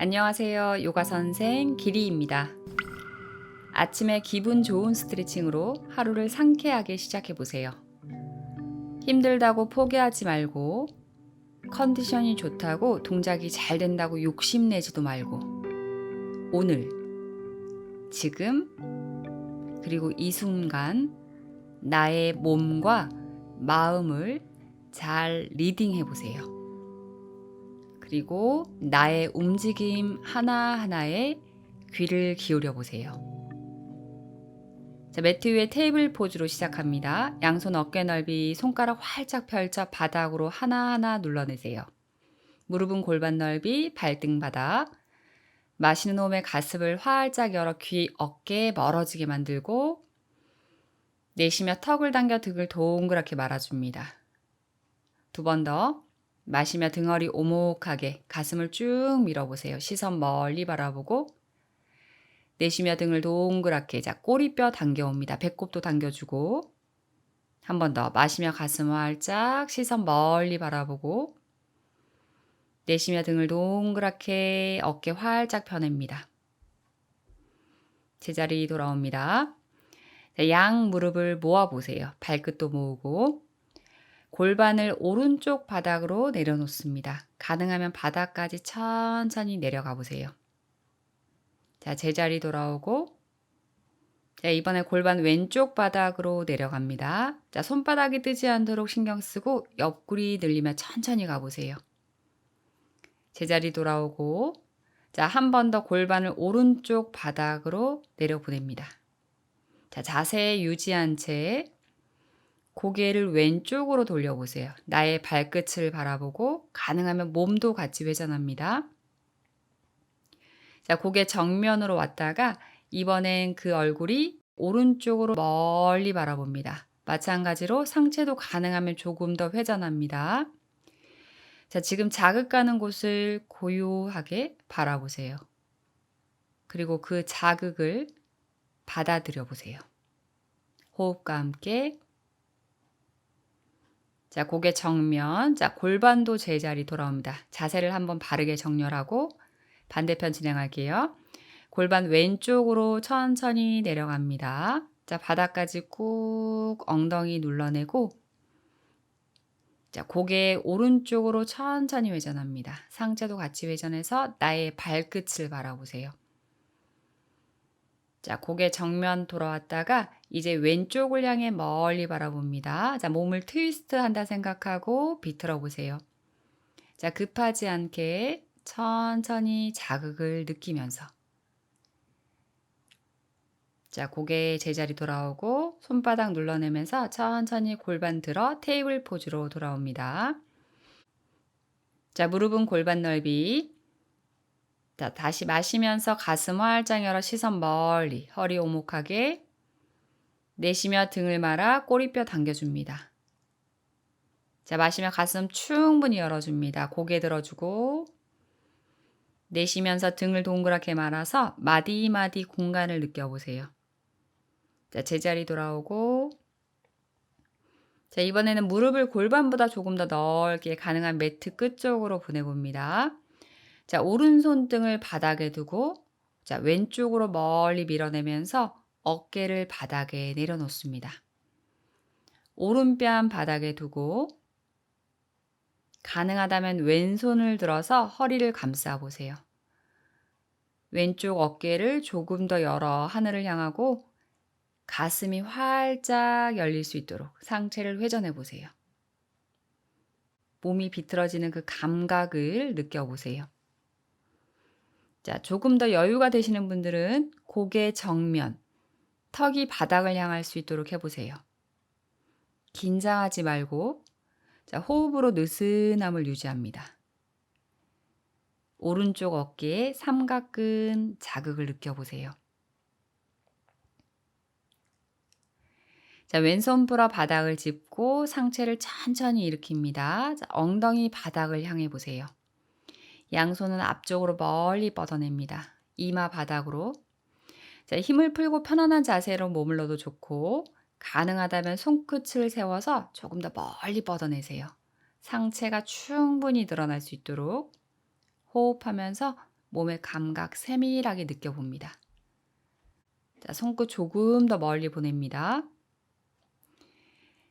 안녕하세요. 요가 선생 기리입니다. 아침에 기분 좋은 스트레칭으로 하루를 상쾌하게 시작해 보세요. 힘들다고 포기하지 말고 컨디션이 좋다고 동작이 잘 된다고 욕심내지도 말고 오늘 지금 그리고 이 순간 나의 몸과 마음을 잘 리딩해 보세요. 그리고 나의 움직임 하나하나에 귀를 기울여 보세요. 자, 매트 위에 테이블 포즈로 시작합니다. 양손 어깨 넓이, 손가락 활짝 펼쳐 바닥으로 하나하나 눌러내세요. 무릎은 골반 넓이, 발등 바닥. 마시는 호흡에 가슴을 활짝 열어 귀, 어깨 멀어지게 만들고 내쉬며 턱을 당겨 등을 동그랗게 말아줍니다. 두 번 더. 마시며 등허리 오목하게 가슴을 쭉 밀어보세요. 시선 멀리 바라보고 내쉬며 등을 동그랗게 자 꼬리뼈 당겨옵니다. 배꼽도 당겨주고 한 번 더 마시며 가슴 활짝 시선 멀리 바라보고 내쉬며 등을 동그랗게 어깨 활짝 펴냅니다. 제자리 돌아옵니다. 자, 양 무릎을 모아 보세요. 발끝도 모으고 골반을 오른쪽 바닥으로 내려놓습니다. 가능하면 바닥까지 천천히 내려가 보세요. 자, 제자리 돌아오고 자, 이번에 골반 왼쪽 바닥으로 내려갑니다. 자, 손바닥이 뜨지 않도록 신경 쓰고 옆구리 늘리며 천천히 가보세요. 제자리 돌아오고 자, 한 번 더 골반을 오른쪽 바닥으로 내려보냅니다. 자, 자세 유지한 채 고개를 왼쪽으로 돌려보세요. 나의 발끝을 바라보고 가능하면 몸도 같이 회전합니다. 자, 고개 정면으로 왔다가 이번엔 그 얼굴이 오른쪽으로 멀리 바라봅니다. 마찬가지로 상체도 가능하면 조금 더 회전합니다. 자, 지금 자극 가는 곳을 고요하게 바라보세요. 그리고 그 자극을 받아들여 보세요. 호흡과 함께 자, 고개 정면. 자, 골반도 제자리 돌아옵니다. 자세를 한번 바르게 정렬하고 반대편 진행할게요. 골반 왼쪽으로 천천히 내려갑니다. 자, 바닥까지 꾹 엉덩이 눌러내고 자, 고개 오른쪽으로 천천히 회전합니다. 상체도 같이 회전해서 나의 발끝을 바라보세요. 자, 고개 정면 돌아왔다가 이제 왼쪽을 향해 멀리 바라봅니다. 자, 몸을 트위스트 한다 생각하고 비틀어 보세요. 자, 급하지 않게 천천히 자극을 느끼면서. 자, 고개 제자리 돌아오고 손바닥 눌러내면서 천천히 골반 들어 테이블 포즈로 돌아옵니다. 자, 무릎은 골반 넓이. 자, 다시 마시면서 가슴 활짝 열어 시선 멀리, 허리 오목하게. 내쉬며 등을 말아 꼬리뼈 당겨줍니다. 자, 마시며 가슴 충분히 열어줍니다. 고개 들어주고. 내쉬면서 등을 동그랗게 말아서 마디마디 공간을 느껴보세요. 자, 제자리 돌아오고. 자, 이번에는 무릎을 골반보다 조금 더 넓게 가능한 매트 끝쪽으로 보내봅니다. 자, 오른손 등을 바닥에 두고 자, 왼쪽으로 멀리 밀어내면서 어깨를 바닥에 내려놓습니다. 오른뺨 바닥에 두고 가능하다면 왼손을 들어서 허리를 감싸 보세요. 왼쪽 어깨를 조금 더 열어 하늘을 향하고 가슴이 활짝 열릴 수 있도록 상체를 회전해 보세요. 몸이 비틀어지는 그 감각을 느껴보세요. 자, 조금 더 여유가 되시는 분들은 고개 정면, 턱이 바닥을 향할 수 있도록 해보세요. 긴장하지 말고, 자, 호흡으로 느슨함을 유지합니다. 오른쪽 어깨에 삼각근 자극을 느껴보세요. 자, 왼손 풀어 바닥을 짚고 상체를 천천히 일으킵니다. 자, 엉덩이 바닥을 향해 보세요. 양손은 앞쪽으로 멀리 뻗어냅니다. 이마 바닥으로. 자, 힘을 풀고 편안한 자세로 머물러도 좋고, 가능하다면 손끝을 세워서 조금 더 멀리 뻗어내세요. 상체가 충분히 드러날 수 있도록 호흡하면서 몸의 감각 세밀하게 느껴봅니다. 자, 손끝 조금 더 멀리 보냅니다.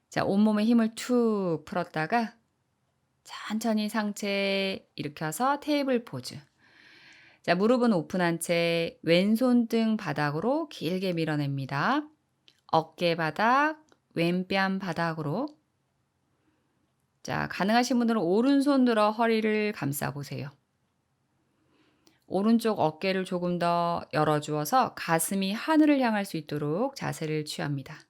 자, 온몸에 힘을 툭 풀었다가 천천히 상체 일으켜서 테이블 포즈. 자, 무릎은 오픈한 채 왼손 등 바닥으로 길게 밀어냅니다. 어깨 바닥, 왼뺨 바닥으로. 자, 가능하신 분들은 오른손 들어 허리를 감싸 보세요. 오른쪽 어깨를 조금 더 열어주어서 가슴이 하늘을 향할 수 있도록 자세를 취합니다.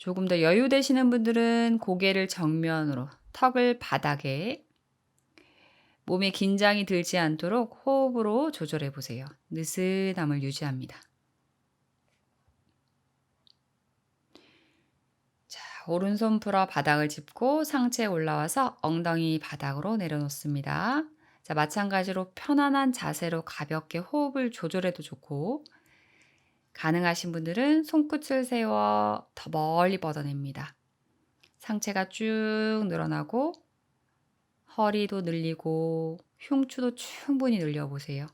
조금 더 여유 되시는 분들은 고개를 정면으로, 턱을 바닥에 몸에 긴장이 들지 않도록 호흡으로 조절해 보세요. 느슨함을 유지합니다. 자, 오른손 풀어 바닥을 짚고 상체에 올라와서 엉덩이 바닥으로 내려놓습니다. 자, 마찬가지로 편안한 자세로 가볍게 호흡을 조절해도 좋고, 가능하신 분들은 손끝을 세워 더 멀리 뻗어냅니다. 상체가 쭉 늘어나고 허리도 늘리고 흉추도 충분히 늘려보세요.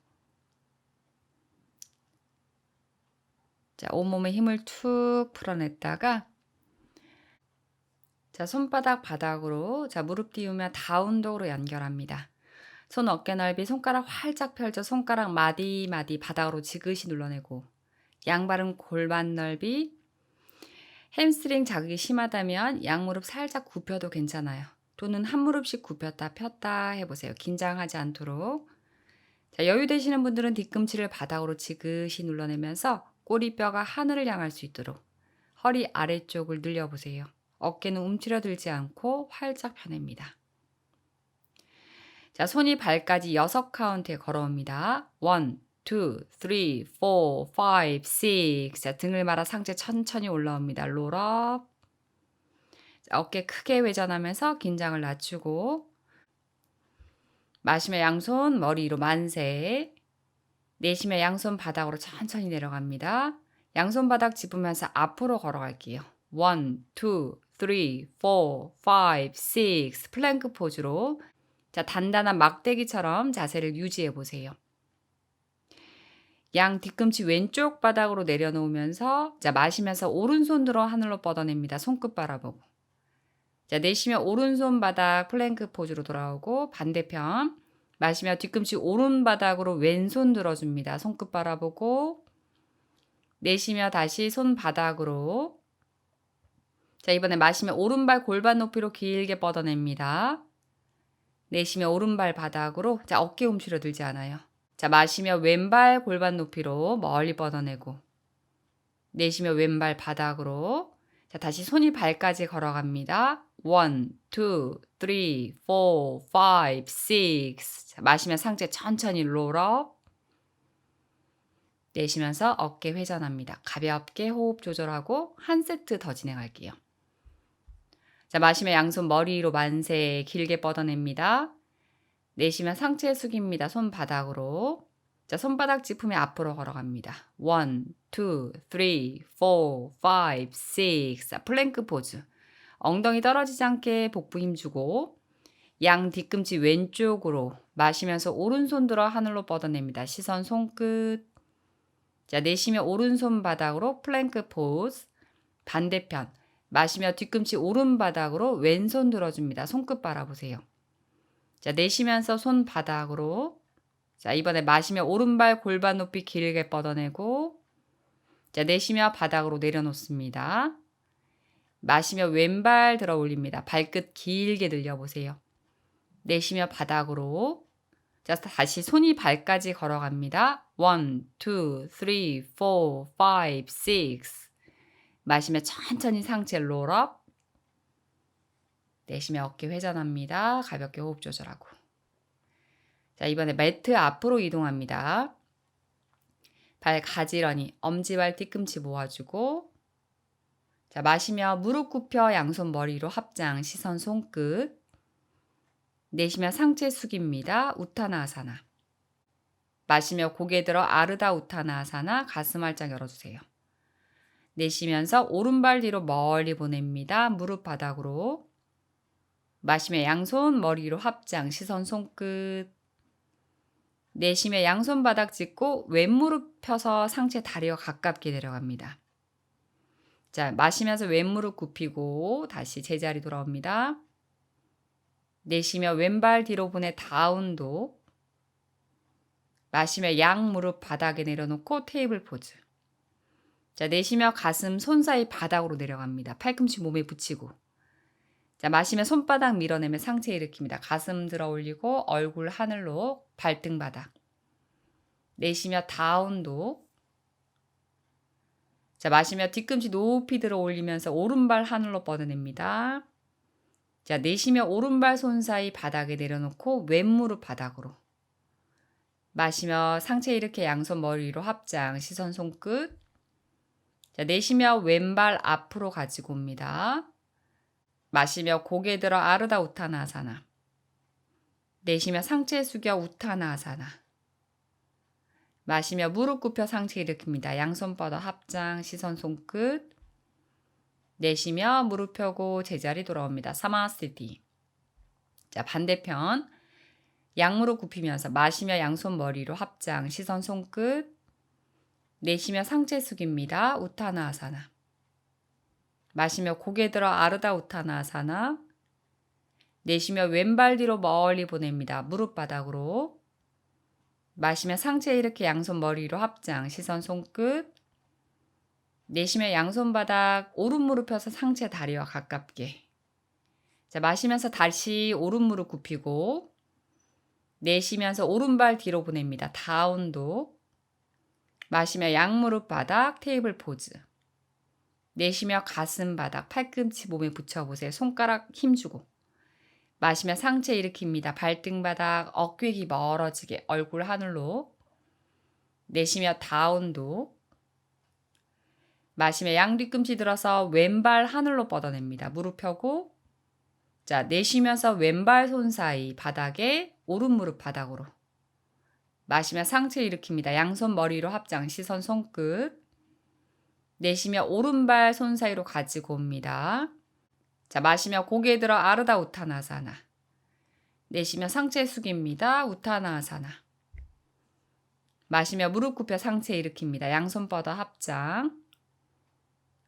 자, 온몸에 힘을 툭 풀어냈다가 자, 손바닥 바닥으로 자, 무릎 띄우며 다운독으로 연결합니다. 손 어깨 넓이 손가락 활짝 펼쳐 손가락 마디 마디 바닥으로 지그시 눌러내고 양발은 골반 넓이 햄스트링 자극이 심하다면 양무릎 살짝 굽혀도 괜찮아요. 또는 한 무릎씩 굽혔다 폈다 해보세요. 긴장하지 않도록. 자, 여유 되시는 분들은 뒤꿈치를 바닥으로 지그시 눌러내면서 꼬리뼈가 하늘을 향할 수 있도록 허리 아래쪽을 늘려보세요. 어깨는 움츠려들지 않고 활짝 펴냅니다. 자, 손이 발까지 6 카운트에 걸어옵니다. 1, 2, 3, 4, 5, 6. 자, 등을 말아 상체 천천히 올라옵니다. 롤업. 어깨 크게 회전하면서 긴장을 낮추고 마시며 양손 머리 위로 만세 내쉬며 양손 바닥으로 천천히 내려갑니다. 양손 바닥 짚으면서 앞으로 걸어갈게요. 1, 2, 3, 4, 5, 6 플랭크 포즈로 자 단단한 막대기처럼 자세를 유지해 보세요. 양 뒤꿈치 왼쪽 바닥으로 내려놓으면서 자 마시면서 오른손 들어 하늘로 뻗어냅니다. 손끝 바라보고 자, 내쉬며 오른손 바닥 플랭크 포즈로 돌아오고 반대편 마시며 뒤꿈치 오른 바닥으로 왼손 들어줍니다. 손끝 바라보고 내쉬며 다시 손 바닥으로 자, 이번에 마시며 오른발 골반 높이로 길게 뻗어냅니다. 내쉬며 오른발 바닥으로 자, 어깨 움츠려 들지 않아요. 자, 마시며 왼발 골반 높이로 멀리 뻗어내고 내쉬며 왼발 바닥으로 자, 다시 손이 발까지 걸어갑니다. 1, 2, 3, 4, 5, 6. 자, 마시면 상체 천천히 롤업. 내쉬면서 어깨 회전합니다. 가볍게 호흡 조절하고 한 세트 더 진행할게요. 자, 마시면 양손 머리 로 만세 길게 뻗어냅니다. 내쉬면 상체 숙입니다. 손바닥으로. 자, 손바닥 짚으며 앞으로 걸어갑니다. 1, 2, 3, 4, 5, 6. 자, 플랭크 포즈. 엉덩이 떨어지지 않게 복부 힘주고 양 뒤꿈치 왼쪽으로 마시면서 오른손 들어 하늘로 뻗어냅니다. 시선 손끝. 자, 내쉬며 오른손 바닥으로 플랭크 포즈. 반대편. 마시며 뒤꿈치 오른 바닥으로 왼손 들어줍니다. 손끝 바라보세요. 자, 내쉬면서 손 바닥으로. 자, 이번에 마시며 오른발 골반 높이 길게 뻗어내고. 자, 내쉬며 바닥으로 내려놓습니다. 마시며 왼발 들어 올립니다. 발끝 길게 늘려보세요. 내쉬며 바닥으로. 자, 다시 손이 발까지 걸어갑니다. 1, 2, 3, 4, 5, 6. 마시며 천천히 상체 롤업. 내쉬며 어깨 회전합니다. 가볍게 호흡 조절하고. 자, 이번에 매트 앞으로 이동합니다. 발 가지런히 엄지발 뒤꿈치 모아주고 자, 마시며 무릎 굽혀 양손 머리로 합장, 시선 손끝. 내쉬며 상체 숙입니다. 우타나아사나. 마시며 고개 들어 아르다 우타나아사나 가슴 활짝 열어주세요. 내쉬면서 오른발 뒤로 멀리 보냅니다. 무릎 바닥으로. 마시며 양손 머리로 합장, 시선 손끝. 내쉬며 양손 바닥 짚고 왼무릎 펴서 상체 다리와 가깝게 내려갑니다. 자, 마시면서 왼무릎 굽히고 다시 제자리 돌아옵니다. 내쉬며 왼발 뒤로 보내 다운도. 마시며 양 무릎 바닥에 내려놓고 테이블 포즈. 자, 내쉬며 가슴 손 사이 바닥으로 내려갑니다. 팔꿈치 몸에 붙이고. 자, 마시며 손바닥 밀어내며 상체 일으킵니다. 가슴 들어 올리고 얼굴 하늘로 발등 바닥. 내쉬며 다운도. 자, 마시며 뒤꿈치 높이 들어 올리면서 오른발 하늘로 뻗어냅니다. 자, 내쉬며 오른발 손 사이 바닥에 내려놓고 왼무릎 바닥으로. 마시며 상체 이렇게 양손 머리 위로 합장, 시선 손끝. 자, 내쉬며 왼발 앞으로 가지고 옵니다. 마시며 고개 들어 아르다 우타나아사나. 내쉬며 상체 숙여 우타나아사나. 마시며 무릎 굽혀 상체 일으킵니다. 양손 뻗어 합장, 시선 손끝. 내쉬며 무릎 펴고 제자리 돌아옵니다. 사마스티. 자, 반대편. 양무릎 굽히면서 마시며 양손 머리로 합장, 시선 손끝. 내쉬며 상체 숙입니다. 우타나아사나. 마시며 고개 들어 아르다 우타나아사나. 내쉬며 왼발 뒤로 멀리 보냅니다. 무릎 바닥으로. 마시며 상체 이렇게 양손 머리 위로 합장, 시선 손끝. 내쉬며 양손 바닥 오른 무릎 펴서 상체 다리와 가깝게. 자, 마시면서 다시 오른 무릎 굽히고 내쉬면서 오른발 뒤로 보냅니다. 다운도. 마시며 양무릎 바닥 테이블 포즈. 내쉬며 가슴 바닥 팔꿈치 몸에 붙여보세요. 손가락 힘주고. 마시며 상체 일으킵니다. 발등 바닥 어깨 기 멀어지게 얼굴 하늘로. 내쉬며 다운도. 마시며 양 뒤꿈치 들어서 왼발 하늘로 뻗어냅니다. 무릎 펴고. 자, 내쉬면서 왼발 손 사이 바닥에 오른 무릎 바닥으로. 마시며 상체 일으킵니다. 양손 머리로 합장, 시선 손끝. 내쉬며 오른발 손 사이로 가지고 옵니다. 자, 마시며 고개 들어 아르다 우타나사나. 내쉬며 상체 숙입니다. 우타나사나. 마시며 무릎 굽혀 상체 일으킵니다. 양손 뻗어 합장.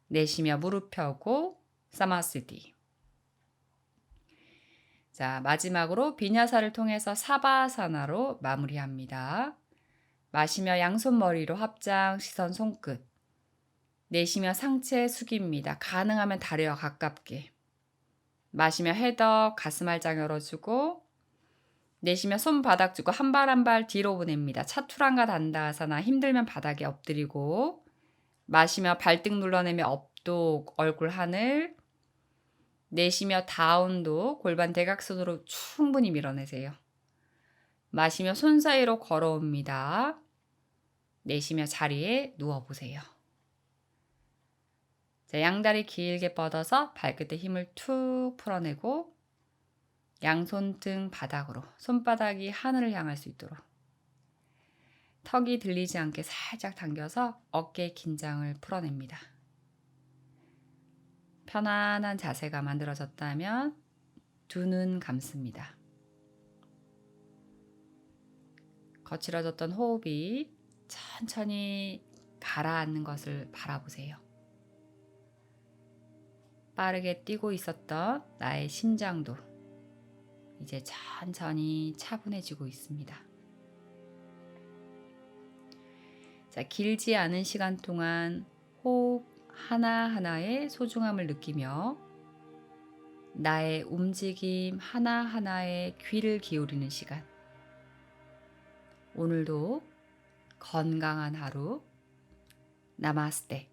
내쉬며 무릎 펴고 사마스디. 자, 마지막으로 비냐사를 통해서 사바사나로 마무리합니다. 마시며 양손 머리로 합장, 시선 손끝. 내쉬며 상체 숙입니다. 가능하면 다리와 가깝게. 마시며 헤더 가슴 알장 열어주고 내쉬며 손 바닥 주고 한 발 한 발 뒤로 보냅니다. 차투랑가 단다하사나 힘들면 바닥에 엎드리고 마시며 발등 눌러내며 업독 얼굴 하늘 내쉬며 다운도 골반 대각선으로 충분히 밀어내세요. 마시며 손 사이로 걸어옵니다. 내쉬며 자리에 누워보세요. 자, 양다리 길게 뻗어서 발끝에 힘을 툭 풀어내고 양손 등 바닥으로 손바닥이 하늘을 향할 수 있도록 턱이 들리지 않게 살짝 당겨서 어깨 긴장을 풀어냅니다. 편안한 자세가 만들어졌다면 두 눈 감습니다. 거칠어졌던 호흡이 천천히 가라앉는 것을 바라보세요. 빠르게 뛰고 있었던 나의 심장도 이제 천천히 차분해지고 있습니다. 자, 길지 않은 시간 동안 호흡 하나하나의 소중함을 느끼며 나의 움직임 하나하나에 귀를 기울이는 시간. 오늘도 건강한 하루. 나마스테.